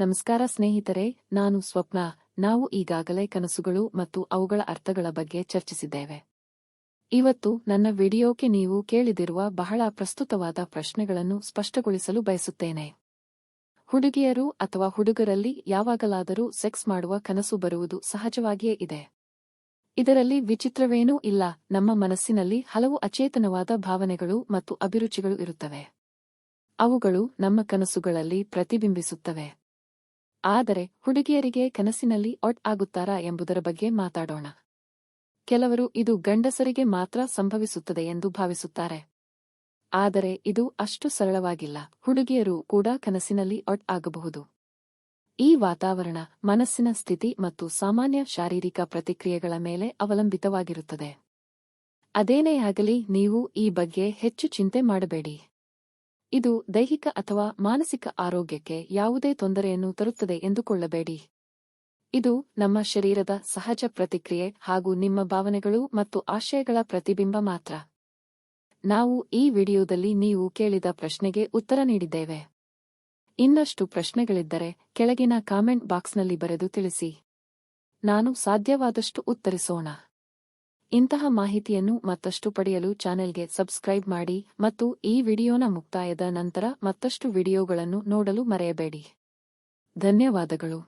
ನಮಸ್ಕಾರ ಸ್ನೇಹಿತರೆ, ನಾನು ಸ್ವಪ್ನ. ನಾವು ಈಗಾಗಲೇ ಕನಸುಗಳು ಮತ್ತು ಅವುಗಳ ಅರ್ಥಗಳ ಬಗ್ಗೆ ಚರ್ಚಿಸಿದ್ದೇವೆ. ಇವತ್ತು ನನ್ನ ವಿಡಿಯೋಕ್ಕೆ ನೀವು ಕೇಳಿದಿರುವ ಬಹಳ ಪ್ರಸ್ತುತವಾದ ಪ್ರಶ್ನೆಗಳನ್ನು ಸ್ಪಷ್ಟಗೊಳಿಸಲು ಬಯಸುತ್ತೇನೆ. ಹುಡುಗಿಯರು ಅಥವಾ ಹುಡುಗರಲ್ಲಿ ಯಾವಾಗಲಾದರೂ ಸೆಕ್ಸ್ ಮಾಡುವ ಕನಸು ಬರುವುದು ಸಹಜವಾಗಿಯೇ ಇದೆ. ಇದರಲ್ಲಿ ವಿಚಿತ್ರವೇನೂ ಇಲ್ಲ. ನಮ್ಮ ಮನಸ್ಸಿನಲ್ಲಿ ಹಲವು ಅಚೇತನವಾದ ಭಾವನೆಗಳು ಮತ್ತು ಅಭಿರುಚಿಗಳು ಇರುತ್ತವೆ. ಅವುಗಳು ನಮ್ಮ ಕನಸುಗಳಲ್ಲಿ ಪ್ರತಿಬಿಂಬಿಸುತ್ತವೆ. ಆದರೆ ಹುಡುಗಿಯರಿಗೆ ಕನಸಿನಲ್ಲಿ ಒಟ್ ಆಗುತ್ತಾರಾ ಎಂಬುದರ ಬಗ್ಗೆ ಮಾತಾಡೋಣ. ಕೆಲವರು ಇದು ಗಂಡಸರಿಗೆ ಮಾತ್ರ ಸಂಭವಿಸುತ್ತದೆ ಎಂದು ಭಾವಿಸುತ್ತಾರೆ. ಆದರೆ ಇದು ಅಷ್ಟು ಸರಳವಾಗಿಲ್ಲ. ಹುಡುಗಿಯರು ಕೂಡ ಕನಸಿನಲ್ಲಿ ಒಟ್ ಆಗಬಹುದು. ಈ ವಾತಾವರಣ, ಮನಸ್ಸಿನ ಸ್ಥಿತಿ ಮತ್ತು ಸಾಮಾನ್ಯ ಶಾರೀರಿಕ ಪ್ರತಿಕ್ರಿಯೆಗಳ ಮೇಲೆ ಅವಲಂಬಿತವಾಗಿರುತ್ತದೆ. ಅದೇನೇ ಆಗಲಿ, ನೀವು ಈ ಬಗ್ಗೆ ಹೆಚ್ಚು ಚಿಂತೆ ಮಾಡಬೇಡಿ. ಇದು ದೈಹಿಕ ಅಥವಾ ಮಾನಸಿಕ ಆರೋಗ್ಯಕ್ಕೆ ಯಾವುದೇ ತೊಂದರೆಯನ್ನು ತರುತ್ತದೆ ಎಂದುಕೊಳ್ಳಬೇಡಿ. ಇದು ನಮ್ಮ ಶರೀರದ ಸಹಜ ಪ್ರತಿಕ್ರಿಯೆ ಹಾಗೂ ನಿಮ್ಮ ಭಾವನೆಗಳು ಮತ್ತು ಆಶಯಗಳ ಪ್ರತಿಬಿಂಬ ಮಾತ್ರ. ನಾವು ಈ ವಿಡಿಯೋದಲ್ಲಿ ನೀವು ಕೇಳಿದ ಪ್ರಶ್ನೆಗೆ ಉತ್ತರ ನೀಡಿದ್ದೇವೆ. ಇನ್ನಷ್ಟು ಪ್ರಶ್ನೆಗಳಿದ್ದರೆ ಕೆಳಗಿನ ಕಾಮೆಂಟ್ ಬಾಕ್ಸ್ನಲ್ಲಿ ಬರೆದು ತಿಳಿಸಿ. ನಾನು ಸಾಧ್ಯವಾದಷ್ಟು ಉತ್ತರಿಸೋಣ. ಇಂತಹ ಮಾಹಿತಿಯನ್ನು ಮತ್ತಷ್ಟು ಪಡೆಯಲು ಚಾನೆಲ್ಗೆ ಸಬ್ಸ್ಕ್ರೈಬ್ ಮಾಡಿ ಮತ್ತು ಈ ವಿಡಿಯೋನ ಮುಕ್ತಾಯದ ನಂತರ ಮತ್ತಷ್ಟು ವಿಡಿಯೋಗಳನ್ನು ನೋಡಲು ಮರೆಯಬೇಡಿ. ಧನ್ಯವಾದಗಳು.